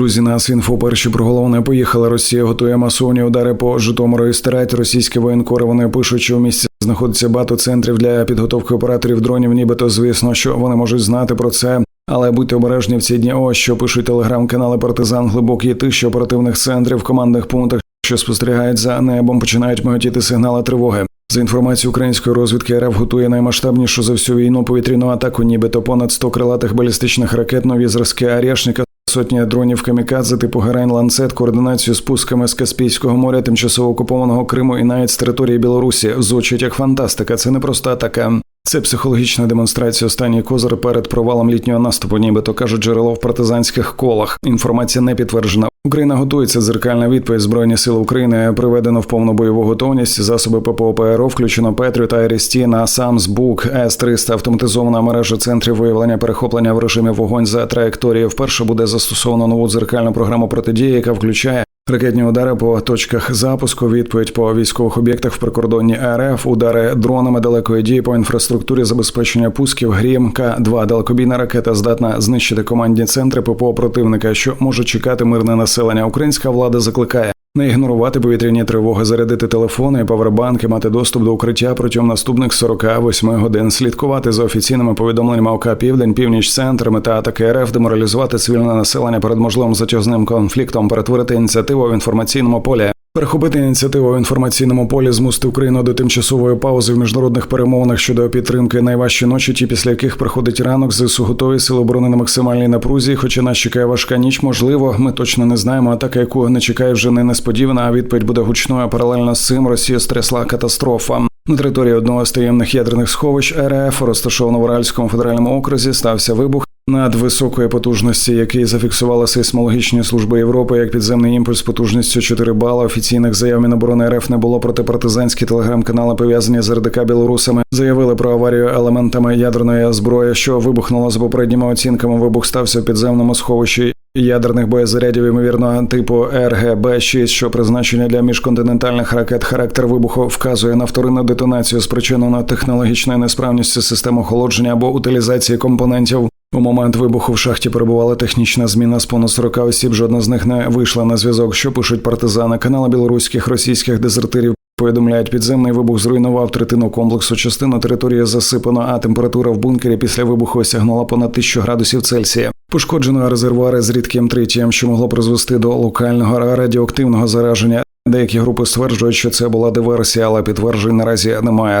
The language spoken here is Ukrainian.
Друзі, нас інфо перші про головне поїхала. Росія готує масовні удари по Житомиру і старать російські воєнкори. Вони пишуть, що в місті знаходиться багато центрів для підготовки операторів дронів. Нібито звісно, що вони можуть знати про це. Але будьте обережні в ці дні. Ось що пишуть телеграм-канали Партизан глибокі тиші оперативних центрів в командних пунктах, що спостерігають за небом, починають миготіти сигнали тривоги. За інформацією української розвідки, РФ готує наймасштабнішу за всю війну повітряну атаку, нібито понад 100 крилатих балістичних ракет, нові зразки Арєшника, сотні дронів камікадзе типу Герань Ланцет, координацію з пусками з Каспійського моря, тимчасово окупованого Криму і навіть з території Білорусі. Звучить як фантастика. Це не просто атака. Це психологічна демонстрація останній козир перед провалом літнього наступу, нібито кажуть джерело в партизанських колах. Інформація не підтверджена. Україна готується дзеркальна відповідь Збройні сили України приведено в повну бойову готовність. Засоби ППО ПРО включено Петріот, Айрісті, Насамс, Бук, С-300, автоматизована мережа центрів виявлення перехоплення в режимі вогонь за траєкторією. Вперше буде застосовано нову дзеркальну програму протидії, яка включає Ракетні удари по точках запуску, відповідь по військових об'єктах в прикордонні РФ, удари дронами далекої дії по інфраструктурі забезпечення пусків, грім К-2 далекобійна ракета здатна знищити командні центри ППО противника, що може чекати мирне населення. Українська влада закликає. Не ігнорувати повітряні тривоги, зарядити телефони, павербанки, мати доступ до укриття протягом наступних 48 годин, слідкувати за офіційними повідомленнями ОК Південь, Північ, Центр, мета атаки РФ, деморалізувати цивільне населення перед можливим затяжним конфліктом, перетворити ініціативу в інформаційному полі. Перехопити ініціативу в інформаційному полі, змусити Україну до тимчасової паузи в міжнародних перемовинах щодо підтримки найважчі ночі, ті після яких приходить ранок, ЗСУ готові сили оборони на максимальній напрузі. Хоча нас чекає важка ніч, можливо, ми точно не знаємо. Атака, яку не чекає вже не несподівана, а відповідь буде гучною. Паралельно з цим Росія стресла катастрофа. На території одного з таємних ядерних сховищ РФ, розташовано в Уральському федеральному окрузі, стався вибух. Над високої потужності, який зафіксували сейсмологічні служби Європи, як підземний імпульс потужністю 4 бала. Офіційних заяв Міноборони РФ не було проти партизанські телеграм-канали, пов'язані з РДК білорусами, заявили про аварію елементами ядерної зброї, що вибухнуло за попередніми оцінками. Вибух стався в підземному сховищі. Ядерних боєзарядів, ймовірно, типу РГБ 6 що призначення для міжконтинентальних ракет. Характер вибуху вказує на вторинну детонацію, спричинену технологічною несправністю систем охолодження або утилізації компонентів. У момент вибуху в шахті перебувала технічна зміна з понад 40 осіб. Жодна з них не вийшла на зв'язок. Що пишуть партизани? Канали білоруських російських дезертирів повідомляють, підземний вибух зруйнував третину комплексу. Частина території засипано, а температура в бункері після вибуху осягнула понад 1000 градусів Цельсія. Пошкоджено резервуари з рідким тритієм, що могло призвести до локального радіоактивного зараження. Деякі групи стверджують, що це була диверсія, але підтверджень наразі немає.